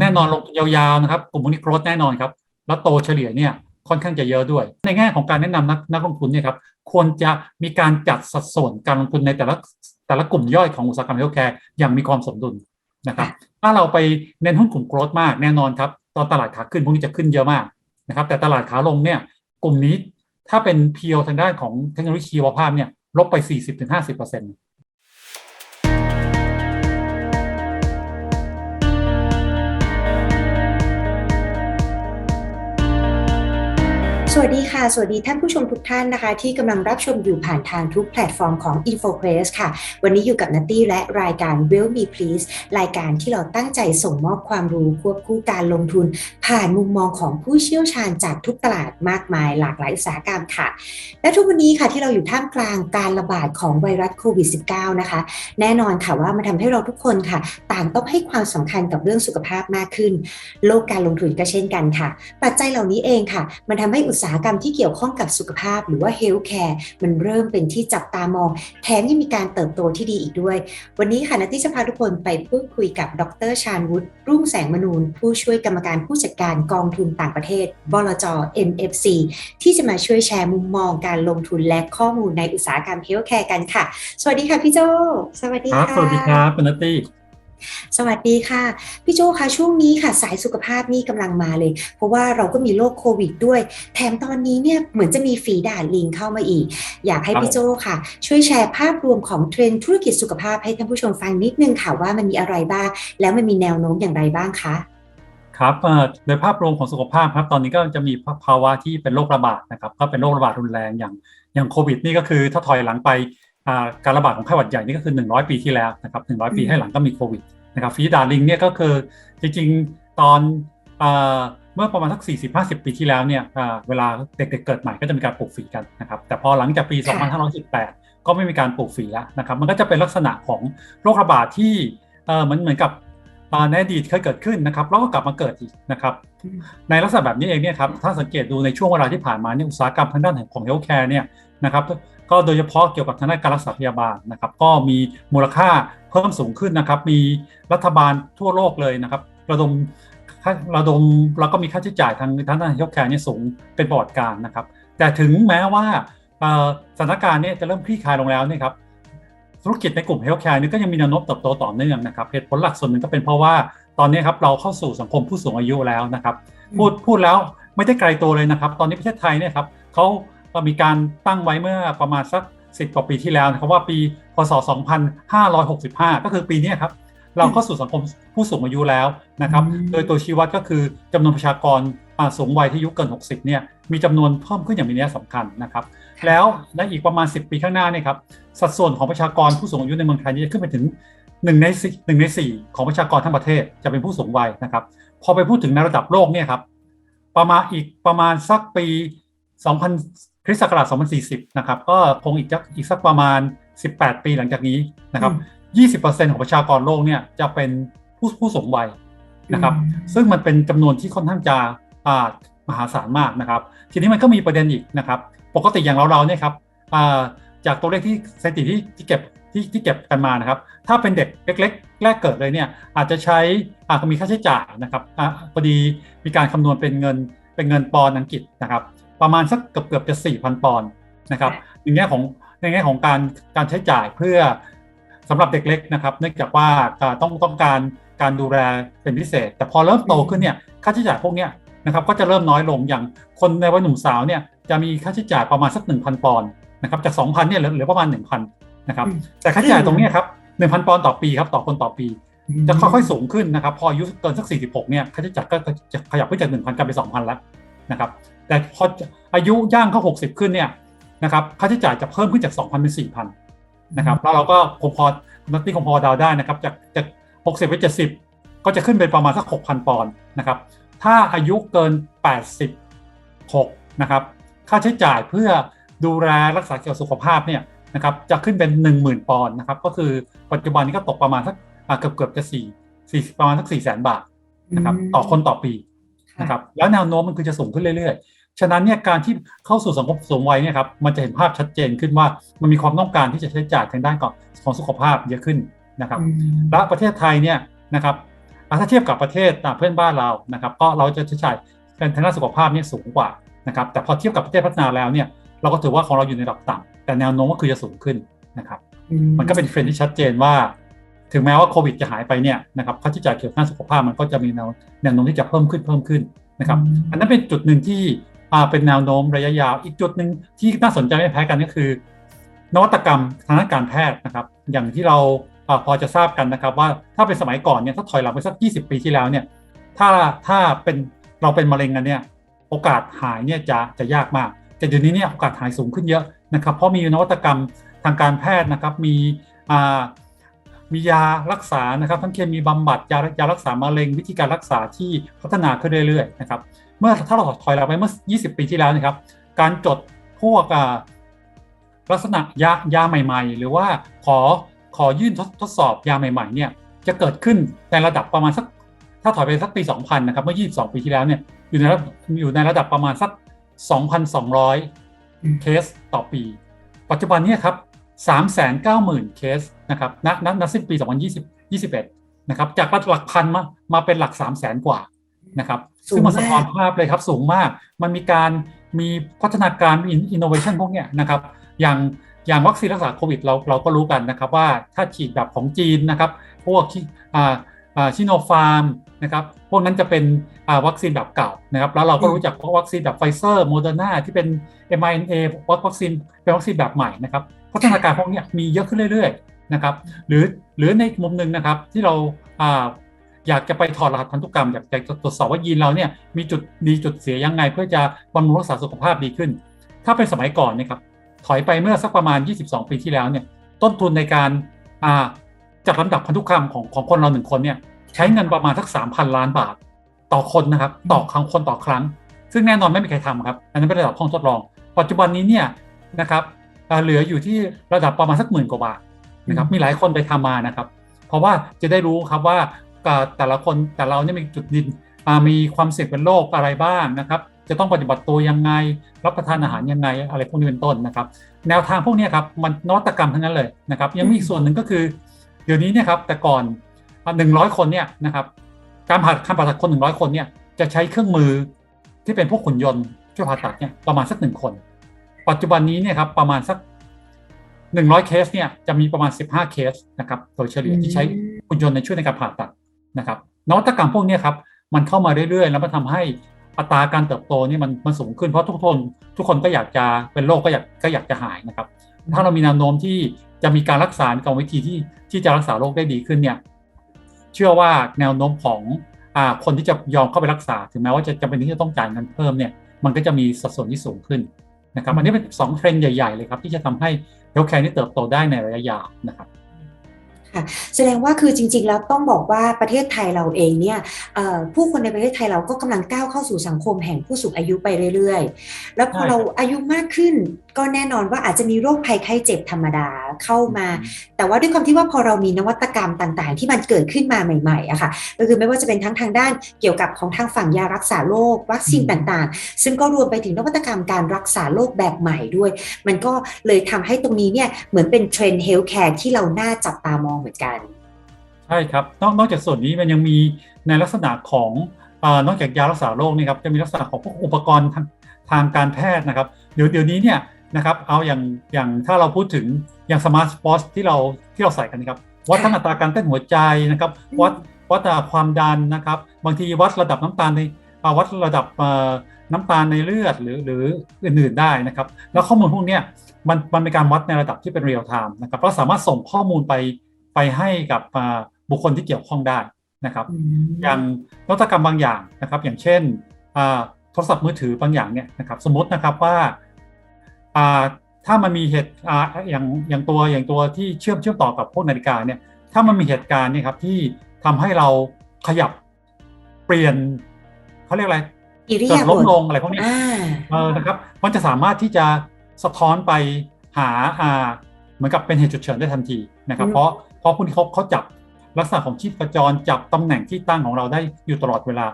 แน่นอนลงยาวๆนะครับกลุ่มพวกนี้โกรธแน่นอนครับแล้วโตเฉลี่ยเนี่ยค่อนข้างจะเยอะด้วย ในแง่ของการแนะนำนักนักลงทุนเนี่ยครับควรจะมีการจัดสัดส่วนการลงทุนในแต่ละแต่ละกลุ่มย่อยของอุตสาหกรรมเฮลท์แคร์อย่างมีความสมดุลนะครับถ้าเราไปเน้นหุ้นกลุ่มโกรธมากแน่นอนครับตอนตลาดขาขึ้นพวกนี้จะขึ้นเยอะมากนะครับแต่ตลาดขาลงเนี่ยกลุ่มนี้ถ้าเป็นเพียวทางด้านของเทคโนโลยีชีวภาพเนี่ยลบไป 40-50% สวัสดีค่ะ สวัสดีท่านผู้ชมทุกท่านนะคะ ที่กำลังรับชมอยู่ผ่านทางทุกแพลตฟอร์มของ InfoPress ค่ะ วันนี้อยู่กับนัตตี้และรายการ Will Me Please รายการที่เราตั้งใจส่งมอบความรู้ควบคู่การลงทุน ผ่านมุมมองของผู้เชี่ยวชาญจากทุกตลาดมากมายหลากหลายอุตสาหกรรมค่ะ และทุกวันนี้ค่ะที่เราอยู่ท่ามกลางการระบาดของไวรัสโควิด -19 นะคะ แน่นอนค่ะว่ามันทำให้เราทุกคนค่ะ ต่างต้องให้ความสำคัญกับเรื่องสุขภาพมากขึ้น โลกการลงทุนก็เช่นกันค่ะ ปัจจัยเหล่านี้เองค่ะ มันทำให้อุตสาหกรรมที่เกี่ยวข้องกับสุขภาพ หรือว่าเฮลท์แคร์มันเริ่มเป็นที่จับตามอง แถมยังมีการเติบโตที่ดีอีกด้วย วันนี้ค่ะนัทที่จะพาทุกคนไปพูดคุยกับดรชาญวุฒิรุ่งแสงมนูน ผู้ช่วยกรรมการผู้จัดการกองทุนต่างประเทศบลจ MFC ที่จะมาช่วยแชร์มุมมองการลงทุนและข้อมูลในอุตสาหกรรมเฮลท์แคร์กันค่ะ สวัสดีค่ะพี่โจสวัสดีครับค่ะสวัสดีครับคุณนัตตี้ สวัสดีค่ะ พี่โจคะช่วงนี้ค่ะ สายสุขภาพนี่กำลังมาเลย เพราะว่าเราก็มีโรคโควิดด้วย แถมตอนนี้เนี่ยเหมือนจะมีฝีดาดลิงเข้ามาอีก อยากให้ครับพี่โจค่ะ ช่วยแชร์ภาพรวมของเทรนด์ธุรกิจสุขภาพให้ท่านผู้ชมฟังนิดนึงค่ะว่ามันมีอะไรบ้าง แล้วมันมีแนวโน้มอย่างไรบ้างคะครับเอ่อโดยภาพรวมของสุขภาพครับตอนนี้ก็จะมีภาวะที่เป็นโรคระบาดนะครับก็เป็นโรคระบาดรุนแรงอย่างอย่างโควิดนี่ก็คือถ้าถอยหลังไปอ่า การระบาดของไข้หวัดใหญ่นี่ก็คือ 100 ปีที่แล้วนะครับ100 ปีอืมให้หลังก็มีโควิดนะครับฟีดาลิงเนี่ยก็คือจริงๆตอนอ่าเมื่อประมาณสัก 40-50 ปีที่แล้วเนี่ยอ่าเวลาเด็กๆเกิดใหม่ก็จะมีการปลูกฝีกันนะครับแต่พอหลังจากปี 2518 ก็ไม่มีการปลูกฝีแล้วนะครับมันก็จะเป็นลักษณะของโรคระบาดที่เอ่อเหมือนเหมือนกับอ่าในอดีตเคยเกิดขึ้นนะครับแล้วก็กลับมาเกิดอีกนะครับในลักษณะแบบนี้เองเนี่ยครับถ้าสังเกตดูในช่วงเวลาที่ผ่านมาเนี่ยอุตสาหกรรมทางด้านของเฮลท์แคร์เนี่ยนะครับ ก็โดยเฉพาะเกี่ยวกับทางด้านการรักษาพยาบาลนะครับ ก็มีมูลค่าเพิ่มสูงขึ้นนะครับ มีรัฐบาลทั่วโลกเลยนะครับ ระดมระดมแล้วก็มีค่าใช้จ่ายทางทางด้านเฮลท์แคร์เนี่ยสูงเป็นประวัติการนะครับ แต่ถึงแม้ว่าสถานการณ์เนี่ยจะเริ่มคลี่คลายลงแล้วนี่ครับธุรกิจในกลุ่มเฮลท์แคร์นี่ก็ยังมีแนวโน้มเติบโตต่อเนื่องนะครับเหตุผลหลักส่วนหนึ่งก็เป็นเพราะว่าตอนนี้ครับเราเข้าสู่สังคมผู้สูงอายุแล้วนะครับ พูดพูดแล้วไม่ได้ไกลตัวเลยนะครับ ตอนนี้ประเทศไทยเนี่ยครับเขา มีการตั้งไว้เมื่อประมาณสัก 10 กว่าปีที่แล้วนะครับว่าปีพศ 2565 ก็คือปีนี้ครับ เราเข้าสู่สังคมผู้สูงอายุแล้วนะครับอืมโดยตัวชี้วัดก็คือจำนวนประชากรอ่าสูงวัยที่อายุเกิน 60 เนี่ยมีจำนวนเพิ่มขึ้นอย่างมีนัยสำคัญนะครับ แล้วในอีกประมาณ 10 ปีข้างหน้าเนี่ยครับสัดส่วนของประชากรผู้สูงอายุในเมืองไทยนี่จะขึ้นไปถึง1ใน4 1ใน4ของประชากรทั้งประเทศจะเป็นผู้สูงวัยนะครับ พอไปพูดถึงในระดับโลกเนี่ยครับประมาณอีกประมาณสักปี 2000 คริสต์ศักราช2040 นะครับ ก็คงอีกจักอีกสักประมาณ 18 ปีหลังจากนี้นะครับ 20%ของประชากรโลกเนี่ยจะเป็นผู้ผู้สูงวัยนะครับอืมซึ่งมันเป็นจำนวนที่ค่อนข้างจะอ่ามหาศาลมากนะครับ ทีนี้มันก็มีประเด็นอีกนะครับ ปกติอย่างเราเราๆเนี่ยครับอ่าจากตัวเลขที่สถิติที่ที่เก็บที่ที่เก็บกันมานะครับ ถ้าเป็นเด็กเล็ก ๆ แรกเกิดเลยเนี่ยอาจจะใช้อาจจะมีค่าใช้จ่ายนะครับอ่าพอดีมีการคำนวณเป็นเงินเป็นเงินปอนด์อังกฤษนะครับ ประมาณสักเกือบเกือบจะ4,000ปอนด์นะครับในแง่ของในแง่ของการการใช้จ่ายเพื่อสำหรับเด็กเล็กนะครับเนื่องจากว่าอ่าต้องต้องการการดูแลเป็นพิเศษ แต่พอเริ่มโตขึ้นเนี่ยค่าใช้จ่ายพวกเนี้ยนะครับก็จะเริ่มน้อยลงอย่างคนในวัยหนุ่มสาวเนี่ยจะมีค่าใช้จ่ายประมาณสัก1,000ปอนด์นะครับจาก2,000เนี่ยเหลือเหลือประมาณ 1,000นะครับอืมแต่ค่าใช้จ่ายตรงเนี้ยครับ1,000ปอนด์ต่อปีครับต่อคนต่อปี จะค่อยๆสูงขึ้นนะครับ พออายุเกินสัก46เนี่ยค่าใช้จ่ายก็จะขยับขึ้นจาก1,000กลายเป็น2,000แล้วนะครับ แต่พออายุย่างเข้า 60 ขึ้นเนี่ยนะครับค่าใช้จ่ายจะเพิ่มขึ้นจาก 2,000 เป็น 4,000 นะครับแล้วเราก็คงพอนักที่คงพอเดาวได้นะครับจากจาก60ไป70 ก็จะขึ้นเป็นประมาณสัก 6,000 ปอนด์นะครับถ้าอายุเกิน 86 นะครับค่าใช้จ่ายเพื่อดูแลรักษาเกี่ยวกับสุขภาพเนี่ยนะครับจะขึ้นเป็น 10,000 ปอนด์นะครับก็คือปัจจุบันนี้ก็ตกประมาณสักอ่าเกือบเกือบๆจะ4 4ประมาณสัก4 0 0 0 0 0 บาทนะครับต่อคนต่อปีนะครับแล้วแนวโน้มมันคือจะสูงขึ้นเรื่อยๆ ฉะนั้นเนี่ยการที่เข้าสู่สังคมสูงวัยเนี่ยครับมันจะเห็นภาพชัดเจนขึ้นว่ามันมีความต้องการที่จะใช้จ่ายทางด้านของของสุขภาพเยอะขึ้นนะครับอืมและประเทศไทยเนี่ยนะครับอะถ้าเทียบกับประเทศอะเพื่อนบ้านเรานะครับ ก็เราจะใช้จ่ายเป็นทางด้านสุขภาพเนี่ยสูงกว่านะครับแต่พอเทียบกับประเทศพัฒนาแล้วเนี่ยเราก็ถือว่าของเราอยู่ในระดับต่ำแต่แนวโน้มก็คือจะสูงขึ้นนะครับ มันก็เป็นเทรนด์ที่ชัดเจนว่า ถึงแม้ว่าโควิดจะหายไปเนี่ยนะครับค่าใช้จ่ายเกี่ยวกับด้านสุขภาพมันก็จะมีแนวแนวโน้มที่จะเพิ่มขึ้นเพิ่มขึ้นนะครับ อันนั้นเป็นจุดหนึ่งที่อ่า เป็นแนวโน้มระยะยาว อีกจุดหนึ่งที่น่าสนใจไม่แพ้กันก็คือ นวัตกรรมทางด้านการแพทย์นะครับ อย่างที่เราพอจะทราบกันนะครับ ว่าถ้าเป็นสมัยก่อนเนี่ยถ้าถอยหลังไปสัก 20 ปีที่แล้วเนี่ยถ้าถ้าเป็นเราเป็นมะเร็งกันเนี่ยโอกาสหายเนี่ยจะจะยากมาก แต่เดี๋ยวนี้เนี่ยโอกาสหายสูงขึ้นเยอะนะครับเพราะมีนวัตกรรมทางการแพทย์นะครับมี มียารักษานะครับ ทั้งเคมีบำบัดยายารักษามะเร็ง วิธีการรักษาที่พัฒนาขึ้นเรื่อยๆนะครับเมื่อถ้าเราถอยหลังไปเมื่อ 20 ปีที่แล้วนะครับ การจดพวกลักษณะยายาใหม่ ๆ หรือว่าขอขอยื่นทดทดสอบยาใหม่ๆเนี่ยจะเกิดขึ้นในระดับประมาณสักถ้าถอยไปสักปี 2000 นะครับเมื่อ 22 ปีที่แล้วเนี่ยอยู่ในระดับอยู่ในระดับประมาณสัก 2,200 เคสต่อปี ปัจจุบันเนี่ยครับ 390,000 เคสนะครับณณณสิ้นปี2020 21 นะครับ จากหลักพันมามาเป็นหลัก 300,000 กว่านะครับ ซึ่งมันสะท้อนภาพเลยครับสูงมาก มันมีการมีพัฒนาการมีอินโนเวชันพวกเนี้ยนะครับ อย่างอย่างวัคซีนรักษาโควิดเราเราก็รู้กันนะครับว่าถ้าฉีดแบบของจีนนะครับ พวกอ่าอ่าชิโนฟาร์มนะครับพวกนั้นจะเป็นอ่าวัคซีนแบบเก่านะครับ แล้วเราก็รู้จักวัคซีนแบบไฟเซอร์โมเดอร์นาที่เป็น mRNA วัคซีนเป็นวัคซีนแบบใหม่นะครับ พัฒนาการพวกนี้มีเยอะขึ้นเรื่อยๆนะครับหรือหรือในมุมหนึ่งนะครับที่เราอยากจะไปถอดรหัสพันธุกรรมอยากจะตรวจสอบว่ายีนเราเนี่ยมีจุดดีจุดเสียยังไง เพื่อจะบำรุงรักษาสุขภาพดีขึ้น ถ้าเป็นสมัยก่อนนะครับถอยไปเมื่อสักประมาณ 22 ปีที่แล้วเนี่ยต้นทุนในการาจัดลำดับพันธุกรรมของของคนเราหนึ่งคนเนี่ยใช้เงินประมาณสัก 3,000 ล้านบาท ต่อคนนะครับต่อครั้งคนต่อครั้ง ซึ่งแน่นอนไม่มีใครทำครับ อันนั้นเป็นระดับห้องทดลอง ปัจจุบันนี้เนี่ยนะครับ เหลืออยู่ที่ระดับประมาณสักหมื่นกว่าบาทนะครับมีหลายคนไปทำมานะครับ เพราะว่าจะได้รู้ครับว่าแต่ละคนแต่เราเนี่ยมีจุดดินมีความเสี่ยงเป็นโรคอะไรบ้างนะครับ จะต้องปฏิบัติตัวยังไง รับประทานอาหารยังไงอะไรพวกนี้เป็นต้นนะครับ แนวทางพวกนี้ครับมันนวัตกรรมทั้งนั้นเลยนะครับ ยังมีอีกส่วนหนึ่งก็คือ เดี๋ยวนี้เนี่ยครับแต่ก่อนหนึ่งร้อยคนเนี่ยนะครับการผ่าการผ่าตัดคนหนึ่งร้อยคนเนี่ยจะใช้เครื่องมือที่เป็นพวกขุนยนต์ช่วยผ่าตัดเนี่ยประมาณสักหนึ่งคน ปัจจุบันนี้เนี่ยครับประมาณสักหนึ่งร้อยเคสเนี่ยจะมีประมาณสิบห้าเคสนะครับโดยเฉลี่ยที่ใช้หุ่นยนต์ในช่วยในการผ่าตัดนะครับนวัตกรรมพวกนี้ครับมันเข้ามาเรื่อยๆ แล้วมันทาให้อัตราการเติบโตนี่มันมันสูงขึ้นเพราะทุกคนทุกคนก็อยากจะเป็นโรคก็อยากก็อยากจะหายนะครับ ถ้าเรามีแนวโน้มที่จะมีการรักษามีกรรมวิธีที่ที่จะรักษาโรคได้ดีขึ้นเนี่ยเชื่อว่าแนวโน้มของอ่าคนที่จะยอมเข้าไปรักษา ถึงแม้ว่าจะจำเป็นที่จะต้องจ่ายเงินเพิ่มเนี่ยมันก็จะมีสัดส่วนที่สูงขึ้น นะครับอันนี้เป็นสองเทรนด์ใหญ่ ๆ เลยครับ ที่จะทำให้เฮลท์แคร์นี่เติบโตได้ในระยะยาวนะครับค่ะแสดงว่าคือจริงๆแล้วต้องบอกว่าประเทศไทยเราเองเนี่ยผู้คนในประเทศไทยเราก็กำลังก้าวเข้าสู่สังคมแห่งผู้สูงอายุไปเรื่อยๆ แล้วพอเราอายุมากขึ้น ก็แน่นอนว่าอาจจะมีโรคภัยไข้เจ็บธรรมดาเข้ามา แต่ว่าด้วยความที่ว่าพอเรามีนวัตกรรมต่างๆ ที่มันเกิดขึ้นมาใหม่ๆอะค่ะก็คือไม่ว่าจะเป็นทั้งทางด้านเกี่ยวกับของทางฝั่งยารักษาโรควัคซีนต่างๆ ซึ่งก็รวมไปถึงนวัตกรรมการรักษาโรคแบบใหม่ด้วย มันก็เลยทำให้ตรงนี้เนี่ยเหมือนเป็นเทรนด์เฮลท์แคร์ที่เราน่าจับตามองเหมือนกันใช่ครับนอกนอกจากส่วนนี้มันยังมีในลักษณะของอนอกจากยารักษาโรคนี่ครับจะมีลักษณะของพวกอุปกรณ์ทางทางการแพทย์นะครับ เดี๋ยวเดี๋ยวนี้เนี่ย นะครับเอาอย่างอย่างถ้าเราพูดถึงอย่างสมาร์ทสปอร์ตที่เราที่เราใส่กันนะครับวัดทั้งอัตราการเต้นหัวใจนะครับวัดวัดความดันนะครับ บางทีวัดระดับน้ำตาลในวัดระดับน้ำตาลในเลือดหรือหรืออื่นๆได้นะครับ แล้วข้อมูลพวกนี้มันมันเป็นการวัดในระดับที่เป็นเรียลไทม์นะครับเราสามารถส่งข้อมูลไปไปให้กับบุคคลที่เกี่ยวข้องได้นะครับอย่างนวัตกรรมบางอย่างนะครับ อย่างเช่นโทรศัพท์มือถือบางอย่างเนี่ยนะครับสมมตินะครับว่า ถ้ามันมีเหตุอย่างอย่างตัวอย่างตัวที่เชื่อมเชื่อมต่อกับพวกนาฬิกาเนี่ยถ้ามันมีเหตุการณ์เนี่ยครับที่ทำให้เราขยับเปลี่ยนเขาเรียกอะไรเกิดล้มลงอะไรพวกนี้เออนะครับมันจะสามารถที่จะสะท้อนไปหาอ่าเหมือนกับเป็นเหตุฉุกเฉินได้ทันทีนะครับ เพราะเพราะพวกนี้เขาเขาจับลักษณะของชีพจรจับตำแหน่งที่ตั้งของเราได้อยู่ตลอดเวลา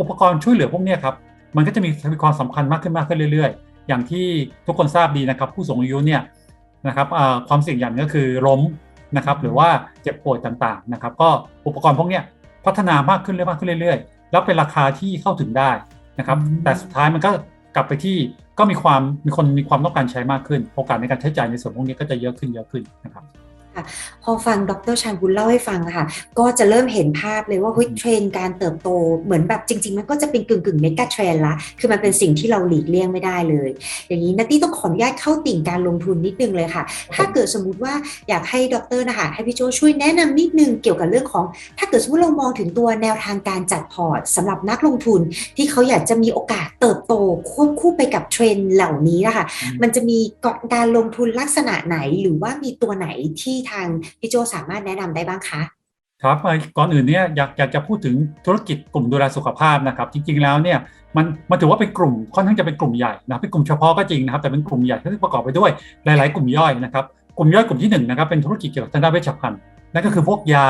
อุปกรณ์ช่วยเหลือพวกนี้ครับ มันก็จะมีมีความสำคัญมากขึ้นมากขึ้นเรื่อยๆ อย่างที่ทุกคนทราบดีนะครับ ผู้สูงอายุเนี่ยนะครับความเสี่ยงอย่างก็คือล้มนะครับ หรือว่าเจ็บป่วยต่างๆนะครับ ก็อุปกรณ์พวกนี้พัฒนามากขึ้นเรื่อยๆมากขึ้นเรื่อยๆ แล้วเป็นราคาที่เข้าถึงได้นะครับอืมแต่สุดท้ายมันก็กลับไปที่ก็มีความมีคนมีความต้องการใช้มากขึ้น โอกาสในการใช้จ่ายในส่วนพวกนี้ก็จะเยอะขึ้นเยอะขึ้นนะครับ พอฟังดรชานบุญเล่าให้ฟังอะค่ะ ก็จะเริ่มเห็นภาพเลยว่าเฮ้ยเทรนด์การเติบโตเหมือนแบบจริง ๆ มันก็จะเป็นกึ่งกึ่งเมกะเทรนละคือมันเป็นสิ่งที่เราหลีกเลี่ยงไม่ได้เลย อย่างนี้นัตตี้ต้องขออนุญาตเข้าติ่งการลงทุนนิดนึงเลยค่ะ ถ้าเกิดสมมุติว่าอยากให้ดรนะคะให้พี่โจช่วยแนะนำนิดนึงเกี่ยวกับเรื่องของ ถ้าเกิดสมมติเรามองถึงตัวแนวทางการจัดพอร์ตสำหรับนักลงทุนที่เขาอยากจะมีโอกาสเติบโตควบคู่ไปกับเทรนด์เหล่านี้นะคะอืมมันจะมีการลงทุนลักษณะไหนหรือว่ามีตัวไหนที่ทางพี่โจสามารถแนะนำได้บ้างคะครับก่อนอื่นเนี่ยอยากอยากจะพูดถึงธุรกิจกลุ่มดูแลสุขภาพนะครับ จริง ๆ แล้วเนี่ยมันมันถือว่าเป็นกลุ่มค่อนข้างจะเป็นกลุ่มใหญ่นะเป็นกลุ่มเฉพาะก็จริงนะครับแต่เป็นกลุ่มใหญ่ที่ประกอบไปด้วยหลาย ๆ กลุ่มย่อยนะครับกลุ่มย่อยกลุ่มที่หนึ่งนะครับเป็นธุรกิจเกี่ยวกับทางด้านเวชภัณฑ์นั่นก็คือพวกยา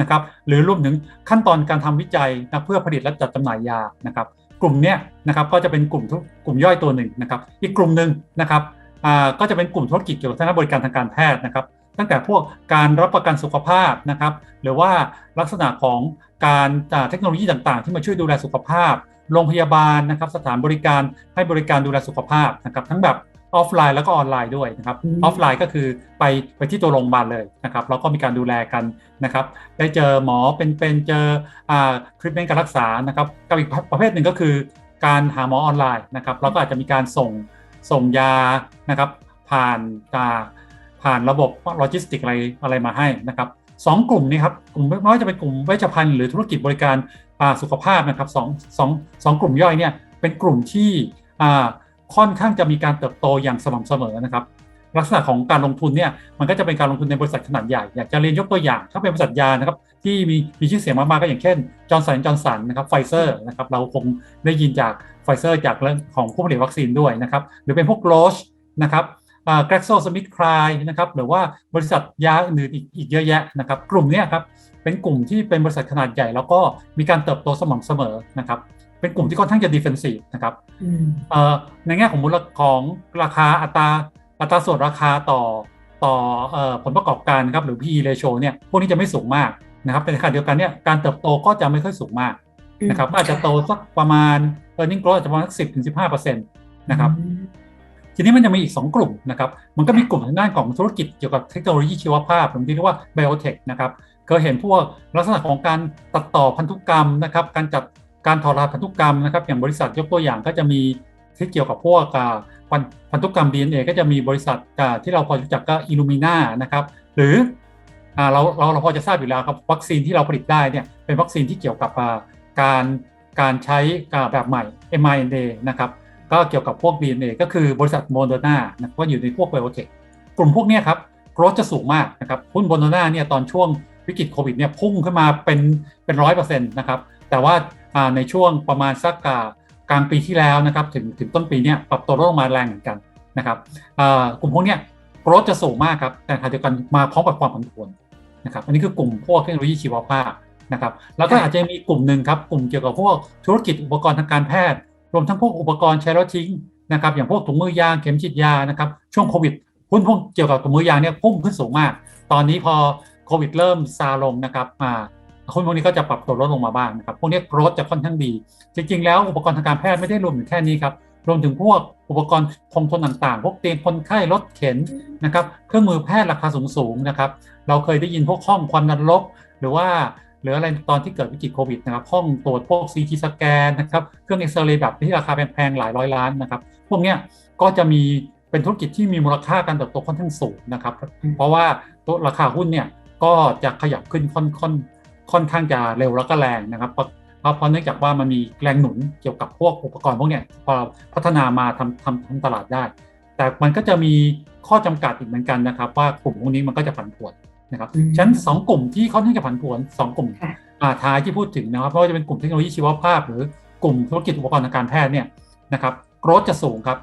นะครับหรือรวมถึงขั้นตอนการทำวิจัยนะเพื่อผลิตและจัดจำหน่ายยานะครับ กลุ่มเนี้ยนะครับก็จะเป็นกลุ่มกลุ่มย่อยตัวหนึ่งนะครับ อีกกลุ่มหนึ่งนะครับอ่าก็จะเป็นกลุ่มธุรกิจเกี่ยวกับทางด้านบริการทางการแพทย์นะครับ ตั้งแต่พวกการรับประกันสุขภาพนะครับหรือว่าลักษณะของการอ่าเทคโนโลยีต่างๆ ที่มาช่วยดูแลสุขภาพ โรงพยาบาลนะครับสถานบริการให้บริการดูแลสุขภาพนะครับทั้งแบบออฟไลน์แล้วก็ออนไลน์ด้วยนะครับอือมอฟไลน์ก็คือไปไปที่ตัวโรงพยาบาลเลยนะครับแล้วก็มีการดูแลกันนะครับ ได้เจอหมอเป็นเป็นเจออ่าทรีทเมนต์การรักษานะครับกับอีกประเภทหนึ่งก็คือ การหาหมอออนไลน์นะครับเราก็อาจจะมีการส่งส่งยานะครับผ่านอ่า ผ่านระบบโลจิสติกอะไรอะไรมาให้นะครับสองกลุ่มนี้ครับกลุ่มไม่ว่าจะเป็นกลุ่มเวชภัณฑ์หรือธุรกิจบริการาสุขภาพนะครับสองสองสองกลุ่มย่อยเนี่ยเป็นกลุ่มที่ค่อนข้างจะมีการเติบโตอย่างสม่ำเสมอนะครับ ลักษณะของการลงทุนเนี่ยมันก็จะเป็นการลงทุนในบริษัทขนาดใหญ่อยากจะเรียนยกตัวอย่าง ถ้าเป็นบริษัทยานะครับที่มีมีชื่อเสียงมากๆก็อย่างเช่นจอร์นสันจอร์นสันนะครับไฟเซอร์นะครับเราคงได้ยินจากไฟเซอร์จากเรื่องของผู้ผลิตวัคซีนด้วยนะครับหรือเป็นพวกโรชนะครับ แกรกโซสมิธคลายนะครับหรือว่าบริษัทยาอื่นๆอีกอีกเยอะแยะนะครับ กลุ่มเนี้ยครับเป็นกลุ่มที่เป็นบริษัทขนาดใหญ่ แล้วก็มีการเติบโตสม่ำเสมอนะครับ เป็นกลุ่มที่ค่อนข้างจะดิเฟนซีฟนะครับอืมเอ่อในแง่ของมูลของราคาอัตราอัตราส่วนราคาต่อต่อเอ่อผลประกอบการครับหรือ PE ratio เนี่ยพวกนี้จะไม่สูงมากนะครับแต่ในขณะเดียวกันเนี่ยการเติบโตก็จะไม่ค่อยสูงมากนะครับอาจจะโตสักประมาณ earning growth อาจจะประมาณสักสิบถึงสิบห้าเปอร์เซ็นต์นะครับอืม ทีนี้มันจะมีอีก 2 กลุ่มนะครับ มันก็มีกลุ่มทางด้านของธุรกิจเกี่ยวกับเทคโนโลยีชีวภาพหรือที่เรียกว่า biotech นะครับก็เห็นพวกลักษณะของการตัดต่อพันธุกรรมนะครับ การจัดการถอดรหัสพันธุกรรมนะครับ อย่างบริษัทยกตัวอย่างก็จะมีที่เกี่ยวกับพวกอ่าพันพันธุกรรม DNA ก็จะมีบริษัทที่เราพอรู้จักก็ Illumina นะครับ หรืออเราเราเราพอจะทราบอยู่แล้วครับวัคซีนที่เราผลิตได้เนี่ยเป็นวัคซีนที่เกี่ยวกับการการใช้แบบใหม่ mRNA นะครับ ก็เกี่ยวกับพวก DNA ก็คือบริษัทโมเดอร์นานะก็อยู่ในพวกไบโอเทคกลุ่มพวกนี้ครับโกรธจะสูงมากนะครับหุ้นโมเดอร์นาเนี่ยตอนช่วงวิกฤตโควิดเนี่ยพุ่งขึ้นมาเป็นเป็นร้อยเปอร์เซ็นต์นะครับแต่ว่าในช่วงประมาณสักกลางปีที่แล้วนะครับถึงถึงต้นปีเนี่ยปรับตัวลดลงมาแรงเหมือนกันนะครับกลุ่มพวกนี้โกรธจะสูงมากครับแต่ขณะเดียวกันมาพร้อมกับความผันผวนนะครับอันนี้คือกลุ่มพวกเทคโนโลยีชีวภาพนะครับแล้วก็อาจจะมีกลุ่มหนึ่งครับกลุ่มเกี่ยวกับพวกธุรกิจอุปกรณ์ทางการแพทย์ รวมทั้งพวกอุปกรณ์ใช้แล้วทิ้งนะครับอย่างพวกถุงมือยางเข็มฉีดยานะครับช่วงโควิดหุ้นพวกเกี่ยวกับถุงมือยางเนี่ยพุ่งขึ้นสูงมาก ตอนนี้พอโควิดเริ่มซาลงนะครับมาหุ้นพวกนี้ก็จะปรับตัวลดลงมาบ้างนะครับพวกนี้โกรธจะค่อนข้างดี จริง ๆ แล้วอุปกรณ์ทางการแพทย์ไม่ได้รวมอยู่แค่นี้ครับรวมถึงพวกอุปกรณ์คงทนต่างๆ พวกเตียงคนไข้รถเข็นนะครับเครื่องมือแพทย์ราคาสูงๆนะครับเราเคยได้ยินพวกห้องความดันลบหรือว่า หรืออะไรตอนที่เกิดวิกฤตโควิดนะครับห้องตรวจพวก CT สแกนนะครับเครื่องเอ็กซเรย์แบบที่ราคาแพงๆหลายร้อยล้านนะครับ พวกเนี้ยก็จะมีเป็นธุรกิจที่มีมูลค่าการเติบโตค่อนข้างสูงนะครับ เพราะว่าตัวราคาหุ้นเนี่ยก็จะขยับขึ้นค่อนค่อนค่อนข้างจะเร็วแล้วก็แรงนะครับเพราะเพราะเนื่องจากว่ามันมีแรงหนุนเกี่ยวกับพวกอุปกรณ์พวกเนี้ยพอพัฒนามาทำทำทำตลาดได้ แต่มันก็จะมีข้อจำกัดอีกเหมือนกันนะครับ ว่ากลุ่มพวกนี้มันก็จะผันผวน นะครับอืมฉะนั้นสองกลุ่มที่ค่อนข้างจะผันผวนสองกลุ่มค่ะอ่าท้ายที่พูดถึงนะครับไม่ว่าจะเป็นกลุ่มเทคโนโลยีชีวภาพ หรือกลุ่มธุรกิจอุปกรณ์ทางการแพทย์เนี่ยนะครับโกรธจะสูงครับ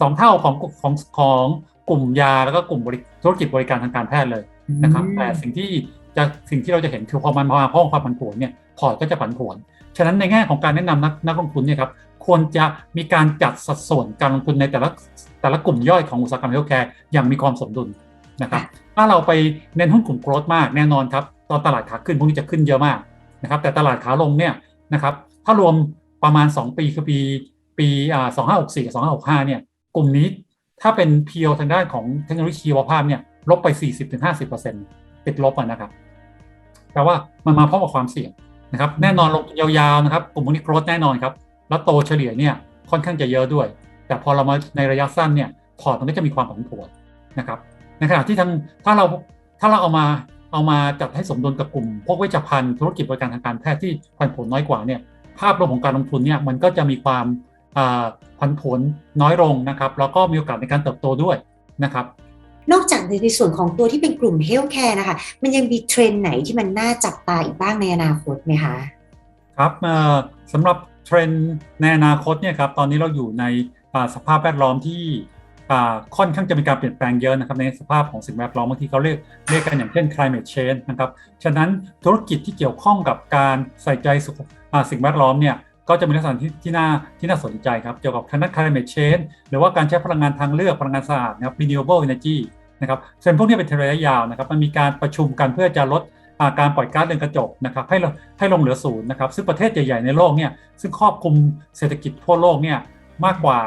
สองเท่าของของของกลุ่มยาแล้วก็กลุ่มบริธุรกิจบริการทางการแพทย์เลยนะครับแต่สิ่งที่จะสิ่งที่เราจะเห็นคือพอมันมาพ้องความผันผวนเนี่ยพอร์ตก็จะผันผวน ฉะนั้นในแง่ของการแนะนำนักนักลงทุนเนี่ยครับควรจะมีการจัดสัดส่วนการลงทุนในแต่ละแต่ละกลุ่มย่อยของอุตสาหกรรมเฮลท์แคร์อย่างมีความสมดุล นะครับถ้าเราไปเน้นหุ้นกลุ่มโกรธมากแน่นอนครับตอนตลาดขาขึ้นพวกนี้จะขึ้นเยอะมากนะครับแต่ตลาดขาลงเนี่ยนะครับถ้ารวมประมาณ 2 ปีคือปีปีอ่า2564กับ2565เนี่ยกลุ่มนี้ถ้าเป็นเพียวทางด้านของเทคโนโลยีชีวภาพเนี่ยลบไป 40-50%ติดลบอะนะครับแปลว่ามันมาพร้อมกับความเสี่ยงนะครับแน่นอนลงยาวๆนะครับกลุ่มพวกนี้โกรธแน่นอนครับแล้วโตเฉลี่ยเนี่ยค่อนข้างจะเยอะด้วย แต่พอเรามาในระยะสั้นเนี่ยพอร์ตมันก็จะมีความผันผวนนะครับ ในขณะที่ทางถ้าเราถ้าเราเอามาเอามาจัดให้สมดุลกับกลุ่ม พวกเวชภัณฑ์ธุรกิจบริการทางการแพทย์ที่ผันผวนน้อยกว่าเนี่ยภาพรวมของการลงทุนเนี่ยมันก็จะมีความอ่าผันผวนน้อยลงนะครับแล้วก็มีโอกาสในการเติบโตด้วยนะครับนอกจากในในส่วนของตัวที่เป็นกลุ่มเฮลท์แคร์นะคะมันยังมีเทรนด์ไหนที่มันน่าจับตาอีกบ้างในอนาคตไหมคะครับเอ่อสำหรับเทรนด์ในอนาคตเนี่ยครับตอนนี้เราอยู่ในอ่าสภาพแวดล้อมที่อ่า ค่อนข้างจะมีการเปลี่ยนแปลงเยอะนะครับในสภาพของสิ่งแวดล้อมบางทีเขาเรียกเรียกกันอย่างเช่น climate change นะครับฉะนั้นธุรกิจที่เกี่ยวข้องกับการใส่ใจสุขสิ่งแวดล้อมเนี่ยก็จะมีลักษณะที่ที่น่าที่น่าสนใจครับเกี่ยวกับทางด้าน climate change หรือว่าการใช้พลังงานทางเลือกพลังงานสะอาดนะครับ renewable energy นะครับส่วนพวกนี้เป็นเทรนด์ระยะยาวนะครับมันมีการประชุมกันเพื่อจะลดาการปล่อยก๊าซเรือนกระจกนะครับให้ให้ลงเหลือศูนย์นะครับซึ่งประเทศใหญ่ๆในโลกเนี่ยซึ่งครอบคลุมเศรษฐกิจทั่วโลกเนี่ยมากกว่า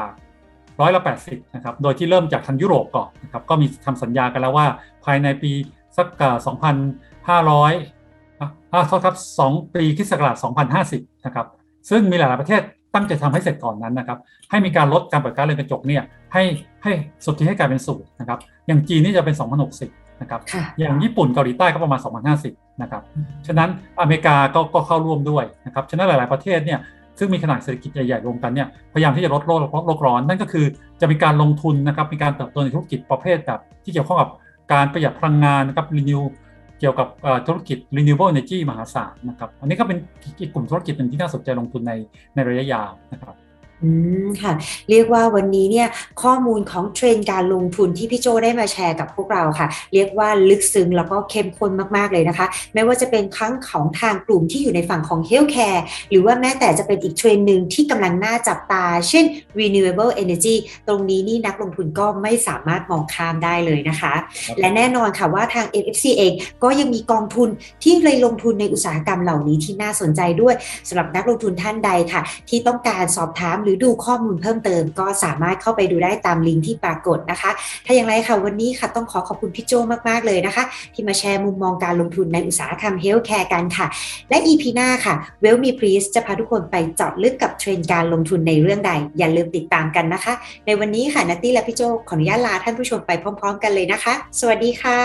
ร้อยละ 80 นะครับ โดยที่เริ่มจากทางยุโรปก่อนนะครับ ก็มีทำสัญญากันแล้วว่าภายในปีสัก2,500อะอ่าโทษครับ2ปีคริสต์ศักราช2050 นะครับ ซึ่งมีหลาย ๆ ประเทศตั้งใจทำให้เสร็จก่อนนั้นนะครับ ให้มีการลดการปล่อยก๊าซเรือนกระจกเนี่ยให้ให้สุดที่ให้กลายเป็นศูนย์นะครับ อย่างจีนนี่จะเป็น 2060 นะครับค่ะอย่างญี่ปุ่นเกาหลีใต้ก็ประมาณ 2050 นะครับ ฉะนั้นอเมริกาก็ก็เข้าร่วมด้วยนะครับ ฉะนั้นหลาย ๆ ประเทศเนี่ย ซึ่งมีขนาดเศรษฐกิจใหญ่ๆรวมกันเนี่ยพยายามที่จะลดโลกโลกร้อนนั่นก็คือจะมีการลงทุนนะครับมีการเติบโตในธุรกิจประเภทแบบที่เกี่ยวข้องกับการประหยัดพลังงานนะครับรีนิวเกี่ยวกับธุรกิจ renewable energy มหาศาลนะครับ อันนี้ก็เป็นอีกกลุ่มธุรกิจหนึ่งที่น่าสนใจลงทุนในในระยะยาวนะครับ อืมค่ะ เรียกว่าวันนี้เนี่ยข้อมูลของเทรนด์การลงทุนที่พี่โจได้มาแชร์กับพวกเราค่ะ เรียกว่าลึกซึ้งแล้วก็เข้มข้นมากๆเลยนะคะ ไม่ว่าจะเป็นทั้งของทางกลุ่มที่อยู่ในฝั่งของเฮลท์แคร์หรือว่าแม้แต่จะเป็นอีกเทรนด์หนึ่งที่กำลังน่าจับตา เช่น renewable energy ตรงนี้นี่นักลงทุนก็ไม่สามารถมองข้ามได้เลยนะคะ และแน่นอนค่ะว่าทาง NFC เองก็ยังมีกองทุนที่เลยลงทุนในอุตสาหกรรมเหล่านี้ที่น่าสนใจด้วยสำหรับนักลงทุนท่านใดค่ะ ที่ต้องการสอบถามหรือดูข้อมูลเพิ่มเติม ก็สามารถเข้าไปดูได้ตามลิงก์ที่ปรากฏนะคะ ถ้าอย่างไรค่ะวันนี้ค่ะต้องขอขอบคุณพี่โจมากๆเลยนะคะ ที่มาแชร์มุมมองการลงทุนในอุตสาหกรรมเฮลท์แคร์กันค่ะ และ EP หน้าค่ะ Well Me Please จะพาทุกคนไปเจาะลึกกับเทรนด์การลงทุนในเรื่องใด อย่าลืมติดตามกันนะคะ ในวันนี้ค่ะนัตตี้และพี่โจขออนุญาตลาท่านผู้ชมไปพร้อม ๆ กันเลยนะคะ สวัสดีค่ะ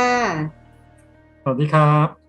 สวัสดีครับ